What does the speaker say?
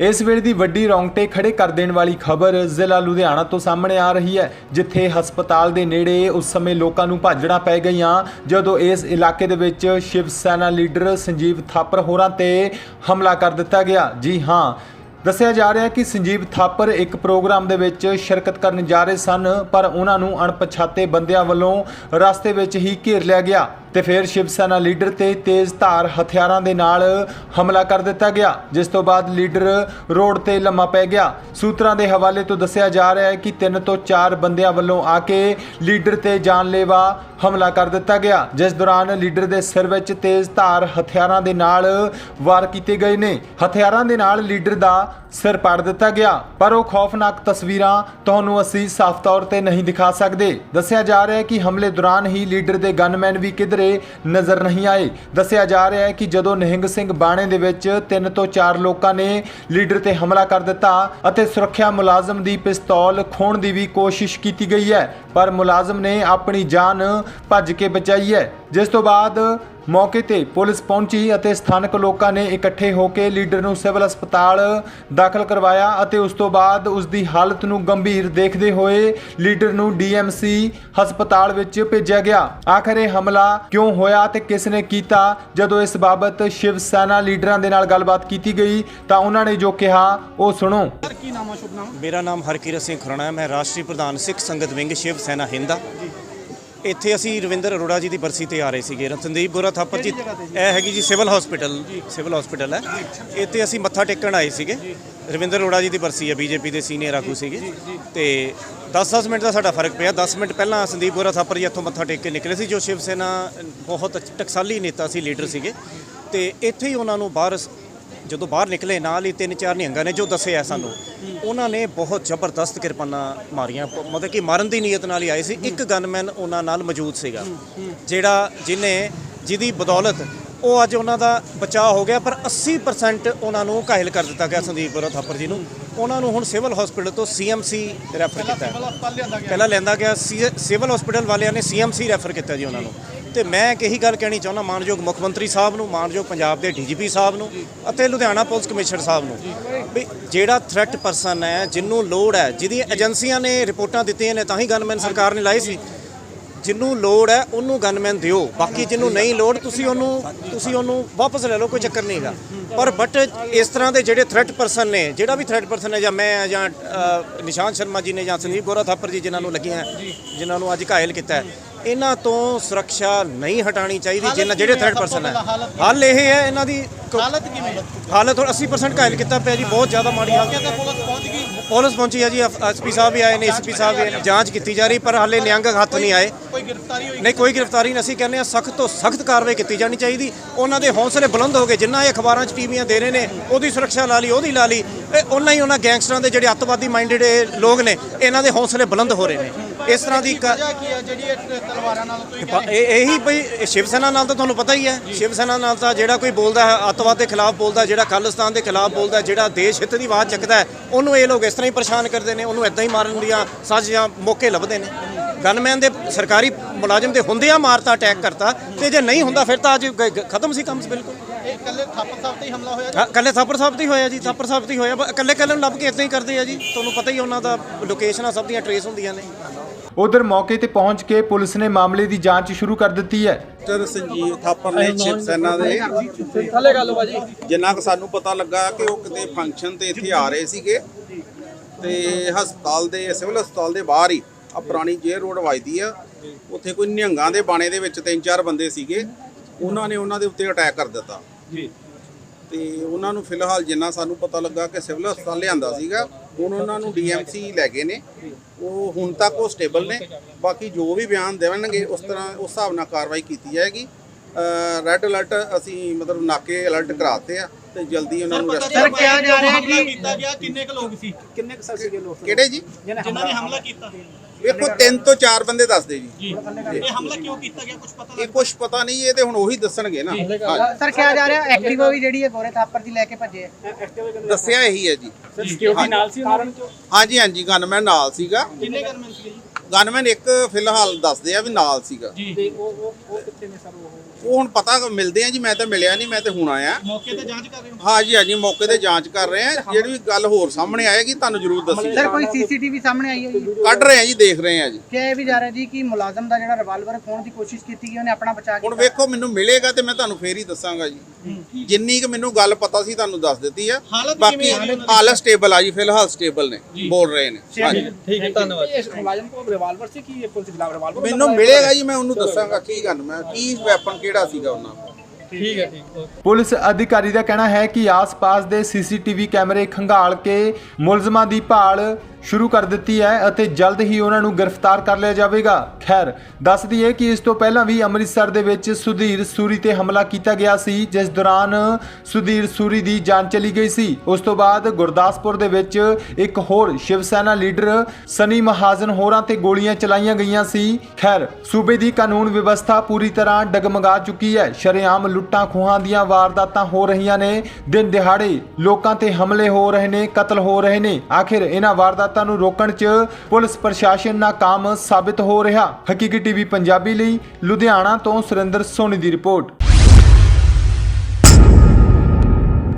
ਇਸ ਵੇਲੇ ਦੀ ਵੱਡੀ ਰੌਂਗਟੇ ਖੜੇ ਕਰ ਦੇਣ ਵਾਲੀ ਖਬਰ ਜ਼ਿਲ੍ਹਾ ਲੁਧਿਆਣਾ ਤੋਂ ਸਾਹਮਣੇ ਆ ਰਹੀ ਹੈ, ਜਿੱਥੇ ਹਸਪਤਾਲ ਦੇ ਨੇੜੇ ਉਸ ਸਮੇਂ ਲੋਕਾਂ ਨੂੰ ਭਾਜੜਾਂ ਪੈ ਗਈਆਂ, ਜਦੋਂ ਇਸ ਇਲਾਕੇ ਦੇ ਵਿੱਚ ਸ਼ਿਵ ਸੈਨਾ ਲੀਡਰ ਸੰਜੀਵ ਥਾਪਰ ਹੋਰਾਂ ਤੇ ਹਮਲਾ ਕਰ ਦਿੱਤਾ ਗਿਆ। ਜੀ ਹਾਂ, ਦੱਸਿਆ ਜਾ ਰਿਹਾ ਹੈ ਕਿ ਸੰਜੀਵ ਥਾਪਰ ਇੱਕ ਪ੍ਰੋਗਰਾਮ ਦੇ ਵਿੱਚ ਸ਼ਿਰਕਤ ਕਰਨ ਜਾ ਰਹੇ ਸਨ, ਪਰ ਉਹਨਾਂ ਨੂੰ ਅਣਪਛਾਤੇ ਬੰਦਿਆਂ ਵੱਲੋਂ ਰਸਤੇ ਵਿੱਚ ਹੀ ਘੇਰ ਲਿਆ ਗਿਆ। ਤੇ ਫਿਰ ਸ਼ਿਵ ਸੈਨਾ ਲੀਡਰ ਤੇ ਤੇਜ਼ ਧਾਰ ਹਥਿਆਰਾਂ ਦੇ ਨਾਲ ਹਮਲਾ ਕਰ ਦਿੱਤਾ ਗਿਆ, ਜਿਸ ਤੋਂ ਬਾਅਦ ਲੀਡਰ ਰੋਡ ਤੇ ਲੰਮਾ ਪੈ ਗਿਆ। ਸੂਤਰਾਂ ਦੇ ਹਵਾਲੇ ਤੋਂ ਦੱਸਿਆ ਜਾ ਰਿਹਾ ਹੈ ਕਿ ਤਿੰਨ ਤੋਂ ਚਾਰ ਬੰਦਿਆਂ ਵੱਲੋਂ ਆ ਕੇ ਲੀਡਰ ਤੇ ਜਾਨਲੇਵਾ ਹਮਲਾ ਕਰ ਦਿੱਤਾ ਗਿਆ, ਜਿਸ ਦੌਰਾਨ ਲੀਡਰ ਦੇ ਸਿਰ ਵਿੱਚ ਤੇਜ਼ ਧਾਰ ਹਥਿਆਰਾਂ ਦੇ ਨਾਲ ਵਾਰ ਕੀਤੇ ਗਏ ਨੇ। ਹਥਿਆਰਾਂ ਦੇ ਨਾਲ ਲੀਡਰ ਦਾ ਸਿਰ ਪਾੜ ਦਿੱਤਾ ਗਿਆ, ਪਰ ਉਹ ਖੌਫਨਾਕ ਤਸਵੀਰਾਂ ਤੁਹਾਨੂੰ ਅਸੀਂ ਸਾਫ਼ ਤੌਰ ਤੇ ਨਹੀਂ ਦਿਖਾ ਸਕਦੇ। ਦੱਸਿਆ ਜਾ ਰਿਹਾ ਹੈ ਕਿ ਹਮਲੇ ਦੌਰਾਨ ਹੀ ਲੀਡਰ ਦੇ ਗਨਮੈਨ ਵੀ ਕਿਧਰੇ ਨਜ਼ਰ ਨਹੀਂ ਆਏ। ਦੱਸਿਆ ਜਾ ਰਿਹਾ ਹੈ ਕਿ ਜਦੋਂ ਨਿਹੰਗ ਸਿੰਘ ਬਾਣੇ ਦੇ ਵਿੱਚ ਤਿੰਨ ਤੋਂ ਚਾਰ ਲੋਕਾਂ ਨੇ ਲੀਡਰ ਤੇ ਹਮਲਾ ਕਰ ਦਿੱਤਾ ਅਤੇ ਸੁਰੱਖਿਆ ਮੁਲਾਜ਼ਮ ਦੀ ਪਿਸਤੌਲ ਖੋਣ ਦੀ ਵੀ ਕੋਸ਼ਿਸ਼ ਕੀਤੀ ਗਈ ਹੈ, ਪਰ ਮੁਲਾਜ਼ਮ ਨੇ ਆਪਣੀ ਜਾਨ ਭੱਜ ਕੇ ਬਚਾਈ ਹੈ। ਜਿਸ ਤੋਂ ਬਾਅਦ ਮੌਕੇ ਤੇ ਪੁਲਿਸ ਪਹੁੰਚੀ ਅਤੇ ਸਥਾਨਕ ਲੋਕਾਂ ਨੇ ਇਕੱਠੇ ਹੋ ਕੇ ਲੀਡਰ ਨੂੰ ਸਿਵਲ ਹਸਪਤਾਲ ਦਾਖਲ ਕਰਵਾਇਆ ਅਤੇ ਉਸ ਤੋਂ ਬਾਅਦ ਉਸ ਦੀ ਹਾਲਤ ਨੂੰ ਗੰਭੀਰ ਦੇਖਦੇ ਹੋਏ ਲੀਡਰ ਨੂੰ ਡੀਐਮਸੀ ਹਸਪਤਾਲ ਵਿੱਚ ਭੇਜਿਆ ਗਿਆ। ਆਖਰ ਇਹ ਹਮਲਾ ਕਿਉਂ ਹੋਇਆ ਤੇ ਕਿਸ ਨੇ ਕੀਤਾ? ਜਦੋਂ ਇਸ ਬਾਬਤ ਸ਼ਿਵ ਸੈਨਾ ਲੀਡਰਾਂ ਦੇ ਨਾਲ ਗੱਲਬਾਤ ਕੀਤੀ ਗਈ ਤਾਂ ਉਹਨਾਂ ਨੇ ਜੋ ਕਿਹਾ ਉਹ ਸੁਣੋ। ਸਰ ਕੀ ਨਾਮ ਆ ਸ਼ੁਭ ਨਾਮ? ਮੇਰਾ ਨਾਮ ਹਰਕੀਰਤ ਸਿੰਘ ਖੁਰਾਣਾ ਹੈ। ਮੈਂ ਰਾਸ਼ਟਰੀ ਪ੍ਰਧਾਨ ਸਿੱਖ ਸੰਗਤ ਵਿੰਗ ਸ਼ਿਵ ਸੈਨਾ ਹਿੰਦਾ ਇੱਥੇ ਅਸੀਂ ਰਵਿੰਦਰ ਅਰੋੜਾ ਜੀ ਦੀ ਬਰਸੀ ਤੇ ਆ ਰਹੇ ਸੀਗੇ। ਸੰਦੀਪ ਗੋਰਾ ਥਾਪਰ ਜੀ ਇਹ ਹੈਗੀ ਜੀ ਸਿਵਲ ਹਸਪੀਟਲ ਸਿਵਲ ਹਸਪੀਟਲ ਹੈ। ਇੱਥੇ ਅਸੀਂ ਮੱਥਾ ਟੇਕਣ ਆਏ ਸੀਗੇ। ਰਵਿੰਦਰ ਅਰੋੜਾ ਜੀ ਦੀ ਬਰਸੀ ਹੈ ਬੀਜੇਪੀ ਦੇ ਸੀਨੀਅਰ ਆਗੂ ਸੀਗੇ। ਤੇ 10-10 ਮਿੰਟ ਦਾ ਸਾਡਾ ਫ਼ਰਕ ਪਿਆ। 10 ਮਿੰਟ ਪਹਿਲਾਂ ਸੰਦੀਪ ਗੋਰਾ ਥਾਪਰ ਜੀ ਇੱਥੋਂ ਮੱਥਾ ਟੇਕ ਕੇ ਨਿਕਲੇ ਸੀ ਜੋ ਸ਼ਿਵ ਸੈਨਾ ਬਹੁਤ ਟਕਸਾਲੀ ਨੇਤਾ ਸੀ ਲੀਡਰ ਸੀਗੇ। ਤੇ ਇੱਥੇ ਹੀ ਉਹਨਾਂ ਨੂੰ ਬਾਹਰ ਜਦੋਂ ਬਾਹਰ ਨਿਕਲੇ ਨਾਲ ਹੀ ਤਿੰਨ ਚਾਰ ਨਿਹੰਗਾਂ ਨੇ ਜੋ ਦੱਸਿਆ ਸਾਨੂੰ ਉਹਨਾਂ ਨੇ ਬਹੁਤ ਜ਼ਬਰਦਸਤ ਕਿਰਪਾਨਾਂ ਮਾਰੀਆਂ। ਮਤਲਬ ਕਿ ਮਾਰਨ ਦੀ ਨੀਅਤ ਨਾਲ ਹੀ ਆਏ ਸੀ। ਇੱਕ ਗਨਮੈਨ ਉਹਨਾਂ ਨਾਲ ਮੌਜੂਦ ਸੀਗਾ ਜਿਹੜਾ ਜਿਨੇ ਜਿਹਦੀ ਬਦੌਲਤ ਉਹ ਅੱਜ ਉਹਨਾਂ ਦਾ ਬਚਾਅ ਹੋ ਗਿਆ ਪਰ 80% ਉਹਨਾਂ ਨੂੰ ਘਾਇਲ ਕਰ ਦਿੱਤਾ ਗਿਆ ਸੰਦੀਪ ਬੋਰਾ ਥਾਪਰ ਜੀ ਨੂੰ। ਉਹਨਾਂ ਨੂੰ ਹੁਣ ਸਿਵਲ ਹਸਪੀਟਲ ਤੋਂ ਸੀਐਮਸੀ ਰੈਫਰ ਕੀਤਾ ਪਹਿਲਾਂ ਲੈਂਦਾ ਗਿਆ। ਸਿਵਲ ਹਸਪੀਟਲ ਵਾਲਿਆਂ ਨੇ ਸੀਐਮਸੀ ਰੈਫਰ ਕੀਤਾ ਜੀ ਉਹਨਾਂ ਨੂੰ। ਤੇ ਮੈਂ ਇੱਕ ਇਹੀ ਗੱਲ ਕਹਿਣੀ ਚਾਹੁੰਦਾ ਮਾਨਯੋਗ ਮੁੱਖ ਮੰਤਰੀ ਸਾਹਿਬ ਨੂੰ ਮਾਨਯੋਗ ਪੰਜਾਬ ਦੇ ਡੀਜੀਪੀ ਸਾਹਿਬ ਨੂੰ ਅਤੇ ਲੁਧਿਆਣਾ ਪੁਲਿਸ ਕਮਿਸ਼ਨਰ ਸਾਹਿਬ ਨੂੰ ਵੀ ਜਿਹੜਾ ਥ੍ਰੈਟ ਪਰਸਨ ਹੈ ਜਿਹਨੂੰ ਲੋੜ ਹੈ ਜਿਹਦੀ ਏਜੰਸੀਆਂ ਨੇ ਰਿਪੋਰਟਾਂ ਦਿੱਤੀਆਂ ਨੇ ਤਾਂ ਹੀ ਗਨਮੈਨ ਸਰਕਾਰ ਨੇ ਲਾਏ ਸੀ। ਜਿਹਨੂੰ ਲੋੜ ਹੈ ਉਹਨੂੰ ਗਨਮੈਨ ਦਿਓ। ਬਾਕੀ ਜਿਹਨੂੰ ਨਹੀਂ ਲੋੜ ਤੁਸੀਂ ਉਹਨੂੰ ਤੁਸੀਂ ਉਹਨੂੰ ਵਾਪਸ ਲੈ ਲਓ ਕੋਈ ਚੱਕਰ ਨਹੀਂ ਹੈਗਾ। ਪਰ ਬਟ ਇਸ ਤਰ੍ਹਾਂ ਦੇ ਜਿਹੜੇ ਥ੍ਰੈਟ ਪਰਸਨ ਨੇ ਜਿਹੜਾ ਵੀ ਥ੍ਰੈਟ ਪਰਸਨ ਹੈ ਜਾਂ ਮੈਂ ਜਾਂ ਅ, ਨਿਸ਼ਾਂਤ ਸ਼ਰਮਾ ਜੀ ਨੇ ਜਾਂ ਸੰਦੀਪ ਗੋਰਾ ਥਾਪਰ ਜੀ ਜਿਨ੍ਹਾਂ ਨੂੰ ਲੱਗੀਆਂ ਜਿਨ੍ਹਾਂ ਨੂੰ ਅੱਜ ਘਾਇਲ ਕੀਤਾ ਇਹਨਾਂ ਤੋਂ ਸੁਰੱਖਿਆ ਨਹੀਂ ਹਟਾਣੀ ਚਾਹੀਦੀ ਜਿਨ੍ਹਾਂ ਜਿਹੜੇ ਥ੍ਰੈਟ ਪਰਸਨ ਹੈ। ਹੱਲ ਇਹ ਹੈ ਇਹਨਾਂ ਦੀ ਹਾਲਤ ਕਿਵੇਂ ਹਾਲਤ ਹੁਣ 80% ਘਾਇਲ ਕੀਤਾ ਪਿਆ ਜੀ ਬਹੁਤ ਜ਼ਿਆਦਾ ਮਾੜੀ ਹਾਲਤ। ਕਹਿੰਦਾ ਪੁਲਿਸ ਪਹੁੰਚ ਗਈ। ਪੁਲਿਸ ਪਹੁੰਚੀ ਹੈ ਜੀ ਐਸਪੀ ਸਾਹਿਬ ਵੀ ਆਏ ਨੇ ਐਸਪੀ ਸਾਹਿਬ ਵੀ ਆਏ ਨੇ। ਜਾਂਚ ਕੀਤੀ ਜਾ ਰਹੀ ਪਰ ਹਾਲੇ ਨਿਹੰਗ ਹੱਥ ਨਹੀਂ ਆਏ। ਕੋਈ ਗ੍ਰਿਫਤਾਰੀ ਹੋਈ ਨਹੀਂ ਕੋਈ ਗ੍ਰਿਫਤਾਰੀ ਨਹੀਂ ਅਸੀਂ ਕਹਿੰਦੇ ਆ ਸਖਤ ਤੋਂ ਸਖਤ ਕਾਰਵਾਈ ਕੀਤੀ ਜਾਣੀ ਚਾਹੀਦੀ। ਉਹਨਾਂ ਦੇ ਹੌਸਲੇ ਬੁਲੰਦ ਹੋ ਗਏ ਜਿੰਨਾ ਇਹ ਅਖਬਾਰਾਂ 'ਚ ਟੀਵੀਆਂ ਦੇ ਰਹੇ ਨੇ ਉਹਦੀ ਸੁਰੱਖਿਆ ਲਾ ਲਈ ਉਹਦੀ ਲਾ ਲਈ ਇਹ ਉਹਨਾਂ ਹੀ ਉਹਨਾਂ ਗੈਂਗਸਟਰਾਂ ਦੇ ਜਿਹੜੇ ਅੱਤਵਾਦੀ ਮਾਈਂਡਡ ਲੋਕ ਨੇ ਇਹਨਾਂ ਦੇ ਹੌਸਲੇ ਬੁਲੰਦ ਹੋ ਰਹੇ ਨੇ। ਇਸ ਤਰ੍ਹਾਂ ਦੀ ਕ- ਵਜ੍ਹਾ ਕੀ ਹੈ ਜਿਹੜੀ ਇਹ ਤਲਵਾਰਾਂ ਨਾਲ ਤੁਸੀਂ ਪ- ਇਹ ਇਹੀ ਬਈ ਸ਼ਿਵ ਸੈਨਾ ਨਾਲ ਤਾਂ ਤੁਹਾਨੂੰ ਪਤਾ ਹੀ ਹੈ। ਸ਼ਿਵ ਸੈਨਾ ਨਾਲ ਤਾਂ ਜਿਹੜਾ ਕੋਈ ਬੋਲਦਾ ਹੈ ਅੱਤਵਾਦ ਦੇ ਖਿਲਾਫ ਬੋਲਦਾ ਜਿਹੜਾ ਖਾਲਿਸਤਾਨ ਦੇ ਖਿਲਾਫ ਬੋਲਦਾ ਜਿਹੜਾ ਦੇਸ਼ ਹਿੱਤ ਦੀ ਆਵਾਜ਼ ਚੱਕਦਾ ਹੈ, ਉਹਨੂੰ ਇਹ ਲੋਕ ਇਸ ਤਰ੍ਹਾਂ ਹੀ ਪਰੇਸ਼ਾਨ ਕਰਦੇ ਨੇ ਉਹਨੂੰ ਇਦਾਂ ਹੀ ਮਾਰਨ ਦੀਆਂ ਸਾਜ਼ਿਸ਼ਾਂ ਮੌਕੇ ਲੱਭਦੇ ਨੇ। ਗਨਮੈਨ ਦੇ ਸਰਕਾਰੀ ਮੁਲਾਜ਼ਮ ਦੇ ਹੁੰਦਿਆਂ ਮਾਰਤਾ ਅਟੈਕ ਕਰਤਾ ਤੇ ਜੇ ਨਹੀਂ ਹੁੰਦਾ ਫਿਰ ਤਾਂ ਅੱਜ ਗ- ਗ- ਖਤਮ ਸੀ ਕੰਮ ਬਿਲਕੁਲ। ਇਹ ਇਕੱਲੇ ਥਾਪਰ ਸਾਹਿਬ ਤੇ ਹੀ ਹਮਲਾ ਹੋਇਆ ਹਾਂ, ਇਕੱਲੇ ਥਾਪਰ ਸਾਹਿਬ ਤੇ ਹੀ ਹੋਇਆ ਜੀ ਥਾਪਰ ਸਾਹਿਬ ਤੇ ਹੀ ਹੋਇਆ ਬ- ਇਕੱਲੇ ਇਕੱਲੇ ਨੂੰ ਲੱਭ ਕੇ ਇਦਾਂ ਹੀ ਕਰਦੇ ਆ ਜੀ। ਤੁਹਾਨੂੰ ਪਤਾ ਹੀ ਉਹਨਾਂ ਦਾ ਲੋਕੇਸ਼ਨਾਂ ਸਭ ਦੀਆਂ ਟਰੇਸ ਹੁੰਦੀਆਂ ਨੇ। ਉਧਰ ਮੌਕੇ ਤੇ ਪਹੁੰਚ ਕੇ ਪੁਲਿਸ ਨੇ ਮਾਮਲੇ ਦੀ ਜਾਂਚ ਸ਼ੁਰੂ ਕਰ ਦਿੱਤੀ ਹੈ। ਡਾਕਟਰ ਸੰਜੀਵ ਥਾਪਰ ਨੇ ਸ਼ਿਵ ਸੈਨਾ ਦੇ ਥੱਲੇ ਗੱਲ ਬਾਜੀ। ਜਿੰਨਾ ਕੁ ਸਾਨੂੰ ਪਤਾ ਲੱਗਾ ਕਿ ਉਹ ਕਿਤੇ ਫੰਕਸ਼ਨ ਤੇ ਇੱਥੇ ਆ ਰਹੇ ਸੀਗੇ ਤੇ ਹਸਪਤਾਲ ਦੇ ਸਿਵਲ ਹਸਪਤਾਲ ਦੇ ਬਾਹਰ ਹੀ ਆ ਪੁਰਾਣੀ ਜੇਰ ਰੋਡ ਵਜਦੀ ਆ। ਉੱਥੇ ਕੋਈ ਨਿਹੰਗਾਂ ਦੇ ਬਾਣੇ ਦੇ ਵਿੱਚ ਤਿੰਨ ਚਾਰ ਬੰਦੇ ਸੀਗੇ ਉਹਨਾਂ ਨੇ ਉਹਨਾਂ ਦੇ ਉੱਤੇ ਅਟੈਕ ਕਰ ਦਿੱਤਾ। ਜੀ। ਤੇ ਉਹਨਾਂ ਨੂੰ ਫਿਲਹਾਲ ਜਿੰਨਾ ਸਾਨੂੰ ਪਤਾ ਲੱਗਾ ਕਿ ਸਿਵਲ ਹਸਪਤਾਲ ਲਿਆਂਦਾ ਸੀਗਾ ਹੁਣ ਉਹਨਾਂ ਨੂੰ ਡੀਐਮਸੀ ਲੈ ਗਏ ਨੇ। ਉਹ ਹੁਣ ਤੱਕ ਉਹ ਸਟੇਬਲ ਨੇ। ਬਾਕੀ ਜੋ ਵੀ ਬਿਆਨ ਦੇਵਣਗੇ ਉਸ ਤਰ੍ਹਾਂ ਉਸ ਹਿਸਾਬ ਨਾਲ ਕਾਰਵਾਈ ਕੀਤੀ ਜਾਏਗੀ। ਰੈੱਡ ਅਲਰਟ ਅਸੀਂ ਮਤਲਬ ਨਾਕੇ ਅਲਰਟ ਕਰਾਤੇ ਆ ਤੇ ਜਲਦੀ ਉਹਨਾਂ ਨੂੰ ਸਰ ਕਿਹਾ ਜਾ ਰਿਹਾ ਕਿ ਕੀਤਾ ਗਿਆ ਕਿੰਨੇ ਕੁ ਲੋਕ ਸੀ? ਕਿਹੜੇ ਜੀ? ਜਿਨ੍ਹਾਂ ਨੇ ਹਮਲਾ ਕੀਤਾ? ਵੇਖੋ ਤਿੰਨ ਤੋਂ ਚਾਰ ਬੰਦੇ ਦੱਸਦੇ ਜੀ। ਜੀ। ਇਹ ਹਮਲਾ ਕਿਉਂ ਕੀਤਾ ਗਿਆ? ਕੁਝ ਪਤਾ ਇਹ ਕੁਝ ਪਤਾ ਨਹੀਂ ਇਹ ਤੇ ਹੁਣ ਉਹੀ ਦੱਸਣਗੇ ਨਾ। ਸਰ ਕਿਹਾ ਜਾ ਰਿਹਾ ਐਕਟਿਵਾ ਵੀ ਜਿਹੜੀ ਹੈ ਗੋਰੇ ਥਾਪਰ ਦੀ ਲੈ ਕੇ ਭੱਜੇ ਦੱਸਿਆ ਇਹੀ ਹੈ ਜੀ। ਸਿਕਿਉਰਿਟੀ ਨਾਲ ਸੀ ਹਾਂਜੀ ਹਾਂਜੀ ਗਨਮੈਨ ਨਾਲ ਸੀਗਾ। ਕਿੰਨੇ ਗਨਮੈਨ ਸੀ ਜੀ? ਗਨਮੈਨ ਇੱਕ ਫਿਲਹਾਲ ਦੱਸਦੇ ਆ ਵੀ ਨਾਲ ਸੀਗਾ। ਤੇ ਉਹ ਉਹ ਉਹ ਕਿੱਥੇ ਨੇ ਸਰ ਉਹ? ਉਹ ਹੁਣ ਪਤਾ ਮਿਲਦੇ ਆ ਜੀ ਮੈਂ ਤਾਂ ਮਿਲਿਆ ਨਹੀਂ ਮੈਂ ਤੇ ਹੁਣ ਆਇਆ। ਮੌਕੇ ਤੇ ਜਾਂਚ ਕਰ ਰਹੇ ਹੋ? ਹਾਂ ਜੀ ਹਾਂ ਜੀ ਮੌਕੇ ਤੇ ਜਾਂਚ ਕਰ ਰਹੇ ਆ। ਜਿਹੜੀ ਵੀ ਗੱਲ ਹੋਰ ਸਾਹਮਣੇ ਆਏਗੀ ਤੁਹਾਨੂੰ ਜ਼ਰੂਰ ਦੱਸੀ ਸਰ ਕੋਈ ਸੀਸੀਟੀਵੀ ਸਾਹਮਣੇ ਆਈ ਹੈ ਜੀ ਕੱਢ ਰਹੇ ਆ ਜੀ ਦੇਖ ਰਹੇ ਆ ਜੀ। ਕਿਹਾ ਇਹ ਵੀ ਜਾ ਰਿਹਾ ਜੀ ਕਿ ਮੁਲਾਜ਼ਮ ਦਾ ਜਿਹੜਾ ਰਿਵਾਲਵਰ ਖੋਣ ਦੀ ਕੋਸ਼ਿਸ਼ ਕੀਤੀ ਗਈ ਉਹਨੇ ਆਪਣਾ ਬਚਾ ਕੇ ਹੁਣ ਵੇਖੋ ਮੈਨੂੰ ਮਿਲੇਗਾ ਤੇ ਮੈਂ ਤੁਹਾਨੂੰ ਫੇਰ ਹੀ ਦੱਸਾਂਗਾ ਜੀ। ਜਿੰਨੀ ਕਿ ਮੈਨੂੰ ਗੱਲ ਪਤਾ ਸੀ ਤੁਹਾਨੂੰ ਦੱਸ ਦਿੱਤੀ ਆ। ਬਾਕੀ ਹਾਲਤ ਸਟੇਬਲ ਆ ਜੀ ਫਿਲਹਾਲ ਸਟੇਬਲ ਨੇ। ਬੋਲ ਰਹੇ ਨੇ। ਹਾਂਜੀ। ਠੀਕ ਹੈ ਧੰਨਵਾਦ। ਰਿਵਾਲਵਰ ਸੀ ਕੀ ਇਹ ਪੁਲਿਸ ਖਿਲਾਫ ਰਿਵਾਲਵਰ ਮੈਨੂੰ ਮਿਲੇਗਾ ਜੀ ਮੈਂ ਉਹਨੂੰ ਦੱਸਾਂਗਾ ਕੀ ਗੱਲ ਮੈਂ ਕੀ ਵੈਪਨ ਕਿਹੜਾ ਸੀਗਾ ਉਹਨਾਂ ਕੋਲ। ਠੀਕ ਹੈ ਠੀਕ ਪੁਲਿਸ ਅਧਿਕਾਰੀ ਦਾ ਕਹਿਣਾ ਹੈ ਕਿ ਆਸ-ਪਾਸ ਦੇ ਸੀਸੀਟੀਵੀ ਕੈਮਰੇ ਖੰਗਾਲ ਕੇ ਮੁਲਜ਼ਮਾਂ ਦੀ ਭਾਲ ਸ਼ੁਰੂ ਕਰ ਦਿੱਤੀ ਹੈ ਅਤੇ ਜਲਦ ਹੀ ਉਹਨਾਂ ਨੂੰ ਗ੍ਰਿਫਤਾਰ ਕਰ ਲਿਆ ਜਾਵੇਗਾ। ਖੈਰ, ਦੱਸ ਦਈਏ ਕਿ ਇਸ ਤੋਂ ਪਹਿਲਾਂ ਵੀ ਅੰਮ੍ਰਿਤਸਰ ਦੇ ਵਿੱਚ ਸੁਧੀਰ ਸੂਰੀ ਤੇ ਹਮਲਾ ਕੀਤਾ ਗਿਆ ਸੀ, ਜਿਸ ਦੌਰਾਨ ਸੁਧੀਰ ਸੂਰੀ ਦੀ ਜਾਨ ਚਲੀ ਗਈ ਸੀ। ਉਸ ਤੋਂ ਬਾਅਦ ਗੁਰਦਾਸਪੁਰ ਦੇ ਵਿੱਚ ਇੱਕ ਹੋਰ ਸ਼ਿਵ ਸੈਨਾ ਲੀਡਰ ਸਨੀ ਮਹਾਜਨ ਹੋਰਾਂ ਤੇ ਗੋਲੀਆਂ ਚਲਾਈਆਂ ਗਈਆਂ ਸੀ। ਖੈਰ, ਸੂਬੇ ਦੀ ਕਾਨੂੰਨ ਵਿਵਸਥਾ ਪੂਰੀ ਤਰ੍ਹਾਂ ਡਗਮਗਾ ਚੁੱਕੀ ਹੈ। ਸ਼ਰੇਆਮ ਲੁੱਟਾਂ ਖੋਹਾਂ ਦੀਆਂ ਵਾਰਦਾਤਾਂ ਹੋ ਰਹੀਆਂ ਨੇ। ਦਿਨ ਦਿਹਾੜੇ ਲੋਕਾਂ ਤੇ ਹਮਲੇ ਹੋ ਰਹੇ ਨੇ, ਕਤਲ ਹੋ ਰਹੇ ਨੇ। ਆਖਿਰ ਇਹਨਾਂ ਵਾਰਦਾਤਾਂ ਵਾਰਦਾਤਾਂ ਨੂੰ ਰੋਕਣ 'ਚ ਪੁਲਿਸ ਪ੍ਰਸ਼ਾਸਨ ਨਾਕਾਮ ਸਾਬਿਤ ਹੋ ਰਿਹਾ। ਹਕੀਕੀ ਟੀਵੀ ਪੰਜਾਬੀ ਲਈ ਲੁਧਿਆਣਾ ਤੋਂ ਸੁਰਿੰਦਰ ਸੋਨੀ ਦੀ ਰਿਪੋਰਟ।